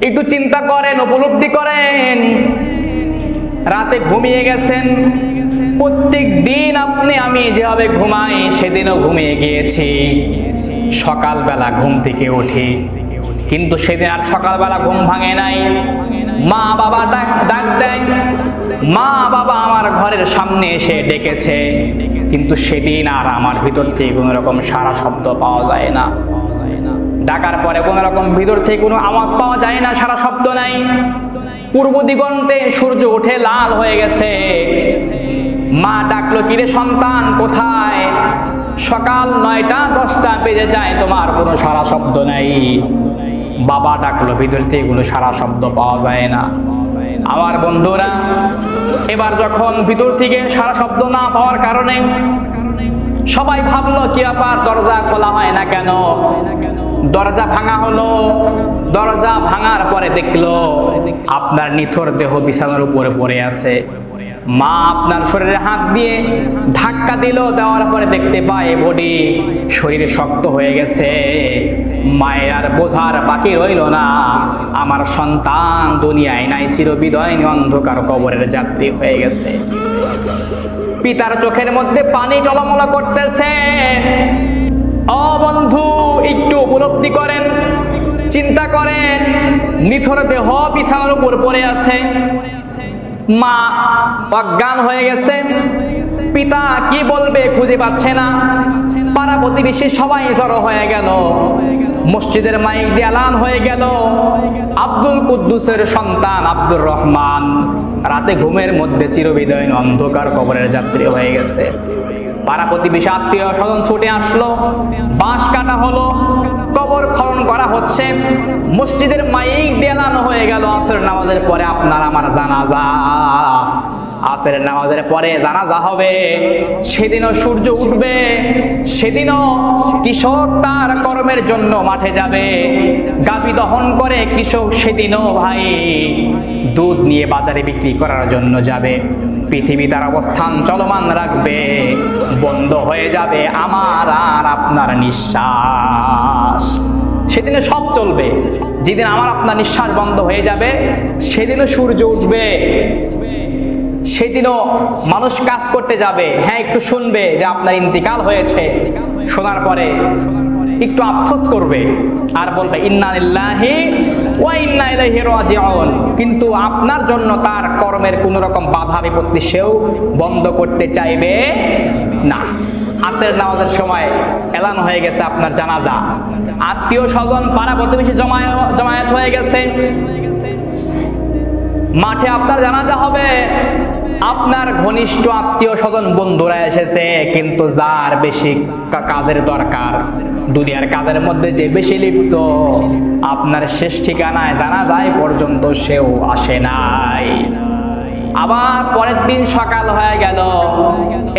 একটু চিন্তা করেন, উপলব্ধি করেন। রাতে ঘুমিয়ে গেছেন। প্রত্যেক দিন আপনি, আমি যেভাবে ঘুমাই, সেদিনও ঘুমিয়ে গিয়েছি। সকালবেলা ঘুম থেকে উঠি। কিন্তু সেদিন আর সকালবেলা ঘুম ভাঙে নাই। মা বাবা ডাক ডাক দেয়। মা বাবা আমার ঘরের সামনে এসে ডেকেছে। কিন্তু সেদিন আর আমার ভিতর থেকে কোনো রকম সারা শব্দ পাওয়া যায় না। ডাকার পরে কোনো রকম ভিতর থেকে কোনো আওয়াজ পাওয়া যায় না, সারা শব্দ নাই। পূর্ব দিগন্তে সূর্য উঠে লাল হয়ে গেছে। মা ডাকলো, কিরে সন্তান, কোথায়? সকাল নয়টা, দশটা বেজে যায়, তোমার কোনো সারা শব্দ নাই। বাবা ডাকলো, ভিতর থেকে কোনো সারা শব্দ পাওয়া যায় না। আমার বন্ধুরা, এবার যখন ভিতর থেকে সারা শব্দ না পাওয়ার কারণে সবাই ভাবলো, কি ব্যাপার, দরজা খোলা হয় না কেন? দরজা ভাঙা হলো। দরজা ভাঙার পরে দেখল আপনার নিথর দেহ বিছানার উপরে পড়ে আছে। মা আপনার শরীরে হাত দিয়ে ধাক্কা দিল, দেওয়ার পরে দেখতে পায় বডি শরীরে শক্ত হয়ে গেছে। মায়ের আর বোঝার বাকি রইল না। আমার সন্তান দুনিয়ায় নাই চিরবিদয় অন্ধকার কবরের যাত্রী হয়ে গেছে। পিতার চোখের মধ্যে পানি টলমল করতেছে। ও বন্ধু, একটু উপলব্ধি করেন। চিন্তা করেন, নিথর দেহ বিছানার উপর পড়ে আছে। মা অজ্ঞান হয়ে গেছে। পিতা কি বলবে খুঁজে পাচ্ছে না। পাড়া প্রতিবেশী সবাই জড়ো হয়ে গেল। মসজিদের মাইক দেয়ালান হয়ে গেল। আব্দুল কুদ্দুসের সন্তান আব্দুর রহমান। রাতে ঘুমের মধ্যে চিরবিদয় অন্ধকার কবরের যাত্রী হয়ে গেছে। পাড়া প্রতিবেশী আত্মীয় স্বজন ছুটে আসলো। বাঁশ কাটা হলো, কবর খনন করা হচ্ছে। মসজিদের মাইক দেলানো হয়ে গেল আসর নামাজের পরে। আপনার আমার জানাজা। আসের নামাজের পরে জানাজা হবে। সেদিনও সূর্য উঠবে, সেদিনও কৃষক তার কর্মের জন্য মাঠে যাবে। গাভী দহন করে কৃষক সেদিনও ভাই দুধ নিয়ে বাজারে বিক্রি করার জন্য যাবে। পৃথিবী তার অবস্থান চলমান রাখবে, বন্ধ হয়ে যাবে আমার আর আপনার নিঃশ্বাস। সেদিনে সব চলবে, যেদিন আমার আপনার নিঃশ্বাস বন্ধ হয়ে যাবে, সেদিনও সূর্য উঠবে। সেদিনও মানুষ কাজ করতে যাবে। হ্যাঁ একটু শুনবে যে আপনার ইন্তিকাল হয়েছে। শোনার পরে একটু আফসোস করবে আর বলবে ইন্নালিল্লাহি কিন্তু আপনার জন্য তার কর্মের কোনো রকম বাধা বিপত্তি সেও বন্ধ করতে চাইবে না। আসের নামাজের সময় এলান হয়ে গেছে আপনার জানাজা। আত্মীয় স্বজন, পাড়া প্রতিবেশী জমায়েত হয়ে গেছে। মাঠে আপনার জানাজা হবে। আপনার ঘনিষ্ঠ আত্মীয় স্বজন, বন্ধুরা এসেছে, কিন্তু যার বেশি কাজের দরকার, দুনিয়ার কাজের মধ্যে যে বেশি লিপ্ত আপনার শেষ ঠিকানায় জানা যায় পর্যন্ত সেও আসে নাই। আবার পরের দিন সকাল হয়ে গেল।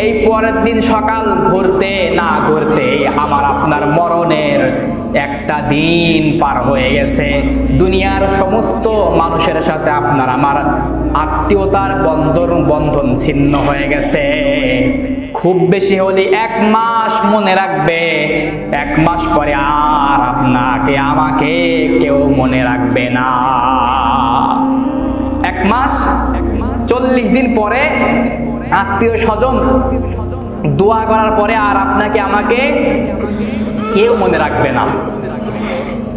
এই পরের দিন সকাল ঘুরতে না ঘুরতে আমার আপনার মরণের একটা দিন পার হয়ে গেছে। দুনিয়ার সমস্ত মানুষের সাথে আপনার আমার আত্মীয়তার বন্ধন বন্ধন ছিন্ন হয়ে গেছে। খুব বেশি হলে এক মাস মনে রাখবে। এক মাস পরে আর আপনাকে, আমাকে কেউ মনে রাখবে না। এক মাস, চল্লিশ দিন পরে আত্মীয় স্বজন দোয়া করার পরে আর আপনাকে, আমাকে কেউ মনে রাখবে না।